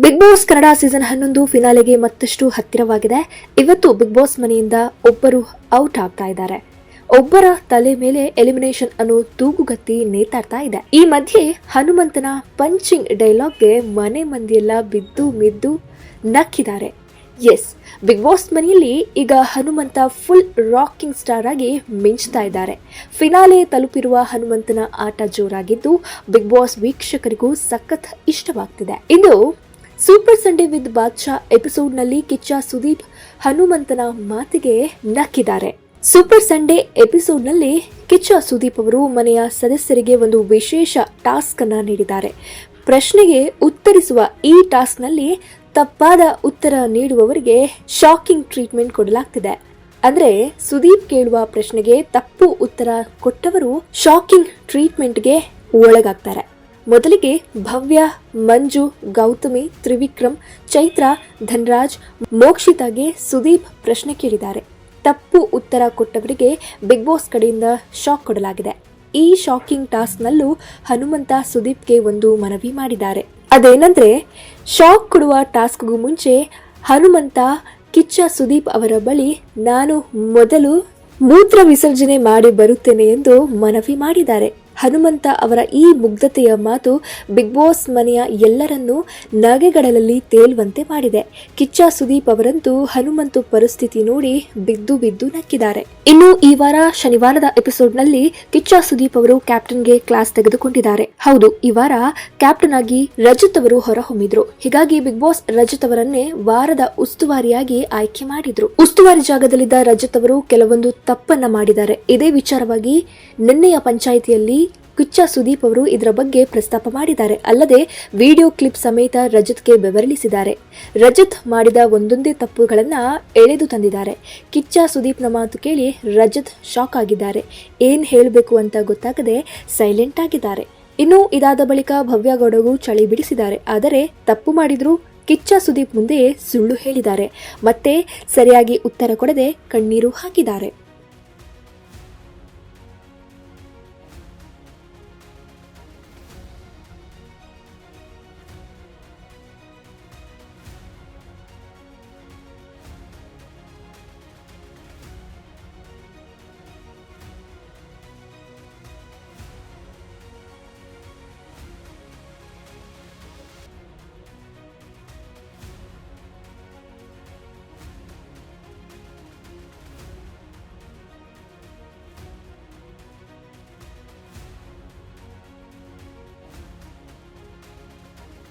Big boss Kannada season ಹನ್ನೊಂದು ಫಿನಾಲೆಗೆ ಮತ್ತಷ್ಟು ಹತ್ತಿರವಾಗಿದೆ. ಇವತ್ತು ಬಿಗ್ ಬಾಸ್ ಮನೆಯಿಂದ ಒಬ್ಬರು ಔಟ್ ಆಗ್ತಾ ಇದ್ದಾರೆ. ಒಬ್ಬರ ತಲೆ ಮೇಲೆ ಎಲಿಮಿನೇಷನ್ ಅನ್ನೋ ತೂಗುಗತ್ತಿ ನೇತಾಡ್ತಾ ಇದೆ. ಈ ಮಧ್ಯೆ ಹನುಮಂತನ ಪಂಚಿಂಗ್ ಡೈಲಾಗ್ಗೆ ಮನೆ ಮಂದಿಯೆಲ್ಲ ಬಿದ್ದು ಮಿದ್ದು ನಕ್ಕಿದ್ದಾರೆ. ಎಸ್ ಬಿಗ್ ಬಾಸ್ ಮನೆಯಲ್ಲಿ ಈಗ ಹನುಮಂತ ಫುಲ್ ರಾಕಿಂಗ್ ಸ್ಟಾರ್ ಆಗಿ ಮಿಂಚ್ತಾ ಇದ್ದಾರೆ. ಫಿನಾಲೆ ತಲುಪಿರುವ ಹನುಮಂತನ ಆಟ ಜೋರಾಗಿದ್ದು ಬಿಗ್ ಬಾಸ್ ವೀಕ್ಷಕರಿಗೂ ಸಖತ್ ಇಷ್ಟವಾಗ್ತಿದೆ. ಇದು ಸೂಪರ್ ಸಂಡೇ ವಿತ್ ಬಾದ್ಶಾ ಎಪಿಸೋಡ್ನಲ್ಲಿ ಕಿಚ್ಚ ಸುದೀಪ್ ಹನುಮಂತನ ಮಾತಿಗೆ ನಕ್ಕಿದ್ದಾರೆ. ಸೂಪರ್ ಸಂಡೇ ಎಪಿಸೋಡ್ನಲ್ಲಿ ಕಿಚ್ಚ ಸುದೀಪ್ ಅವರು ಮನೆಯ ಸದಸ್ಯರಿಗೆ ಒಂದು ವಿಶೇಷ ಟಾಸ್ಕ್ ಅನ್ನ ನೀಡಿದ್ದಾರೆ. ಪ್ರಶ್ನೆಗೆ ಉತ್ತರಿಸುವ ಈ ಟಾಸ್ಕ್ನಲ್ಲಿ ತಪ್ಪಾದ ಉತ್ತರ ನೀಡುವವರಿಗೆ ಶಾಕಿಂಗ್ ಟ್ರೀಟ್ಮೆಂಟ್ ಕೊಡಲಾಗ್ತಿದೆ. ಅಂದ್ರೆ ಸುದೀಪ್ ಕೇಳುವ ಪ್ರಶ್ನೆಗೆ ತಪ್ಪು ಉತ್ತರ ಕೊಟ್ಟವರು ಶಾಕಿಂಗ್ ಟ್ರೀಟ್ಮೆಂಟ್ಗೆ ಒಳಗಾಗ್ತಾರೆ. ಮೊದಲಿಗೆ ಭವ್ಯ, ಮಂಜು, ಗೌತಮಿ, ತ್ರಿವಿಕ್ರಮ್, ಚೈತ್ರ, ಧನ್ರಾಜ್, ಮೋಕ್ಷಿತಾಗೆ ಸುದೀಪ್ ಪ್ರಶ್ನೆ ಕೇಳಿದ್ದಾರೆ. ತಪ್ಪು ಉತ್ತರ ಕೊಟ್ಟವರಿಗೆ ಬಿಗ್ ಬಾಸ್ ಕಡೆಯಿಂದ ಶಾಕ್ ಕೊಡಲಾಗಿದೆ. ಈ ಶಾಕಿಂಗ್ ಟಾಸ್ಕ್ನಲ್ಲೂ ಹನುಮಂತ ಸುದೀಪ್ಗೆ ಒಂದು ಮನವಿ ಮಾಡಿದ್ದಾರೆ. ಅದೇನಂದ್ರೆ, ಶಾಕ್ ಕೊಡುವ ಟಾಸ್ಕ್ಗೂ ಮುಂಚೆ ಹನುಮಂತ, ಕಿಚ್ಚ ಸುದೀಪ್ ಅವರ ಬಳಿ ನಾನು ಮೊದಲು ಮೂತ್ರ ವಿಸರ್ಜನೆ ಮಾಡಿ ಬರುತ್ತೇನೆ ಎಂದು ಮನವಿ ಮಾಡಿದ್ದಾರೆ. ಹನುಮಂತ ಅವರ ಈ ಮುಗ್ಧತೆಯ ಮಾತು ಬಿಗ್ ಬಾಸ್ ಮನೆಯ ಎಲ್ಲರನ್ನೂ ನಗೆಗಡಲಲ್ಲಿ ತೇಲುವಂತೆ ಮಾಡಿದೆ. ಕಿಚ್ಚ ಸುದೀಪ್ ಅವರಂತೂ ಹನುಮಂತು ಪರಿಸ್ಥಿತಿ ನೋಡಿ ಬಿದ್ದು ಬಿದ್ದು ನಕ್ಕಿದ್ದಾರೆ. ಇನ್ನು ಈ ವಾರ ಶನಿವಾರದ ಎಪಿಸೋಡ್ನಲ್ಲಿ ಕಿಚ್ಚ ಸುದೀಪ್ ಅವರು ಕ್ಯಾಪ್ಟನ್ಗೆ ಕ್ಲಾಸ್ ತೆಗೆದುಕೊಂಡಿದ್ದಾರೆ. ಹೌದು, ಈ ವಾರ ಕ್ಯಾಪ್ಟನ್ ಆಗಿ ರಜತ್ ಅವರು ಹೊರಹೊಮ್ಮಿದ್ರು. ಹೀಗಾಗಿ ಬಿಗ್ ಬಾಸ್ ರಜತ್ ಅವರನ್ನೇ ವಾರದ ಉಸ್ತುವಾರಿಯಾಗಿ ಆಯ್ಕೆ ಮಾಡಿದ್ರು. ಉಸ್ತುವಾರಿ ಜಾಗದಲ್ಲಿದ್ದ ರಜತ್ ಅವರು ಕೆಲವೊಂದು ತಪ್ಪನ್ನ ಮಾಡಿದ್ದಾರೆ. ಇದೇ ವಿಚಾರವಾಗಿ ನಿನ್ನೆಯ ಪಂಚಾಯಿತಿಯಲ್ಲಿ ಕಿಚ್ಚ ಸುದೀಪ್ ಅವರು ಇದರ ಬಗ್ಗೆ ಪ್ರಸ್ತಾಪ ಮಾಡಿದ್ದಾರೆ. ಅಲ್ಲದೆ, ವಿಡಿಯೋ ಕ್ಲಿಪ್ ಸಮೇತ ರಜತ್ಗೆ ಬೆವರಳಿಸಿದ್ದಾರೆ. ರಜತ್ ಮಾಡಿದ ಒಂದೊಂದೇ ತಪ್ಪುಗಳನ್ನು ಎಳೆದು ತಂದಿದ್ದಾರೆ. ಕಿಚ್ಚ ಸುದೀಪ್ನ ಮಾತು ಕೇಳಿ ರಜತ್ ಶಾಕ್ ಆಗಿದ್ದಾರೆ. ಏನು ಹೇಳಬೇಕು ಅಂತ ಗೊತ್ತಾಗದೆ ಸೈಲೆಂಟ್ ಆಗಿದ್ದಾರೆ. ಇನ್ನು ಇದಾದ ಬಳಿಕ ಭವ್ಯ ಚಳಿ ಬಿಡಿಸಿದ್ದಾರೆ. ಆದರೆ, ತಪ್ಪು ಮಾಡಿದ್ರು ಕಿಚ್ಚ ಸುದೀಪ್ ಮುಂದೆ ಸುಳ್ಳು ಹೇಳಿದ್ದಾರೆ. ಮತ್ತೆ ಸರಿಯಾಗಿ ಉತ್ತರ ಕೊಡದೆ ಕಣ್ಣೀರು ಹಾಕಿದ್ದಾರೆ.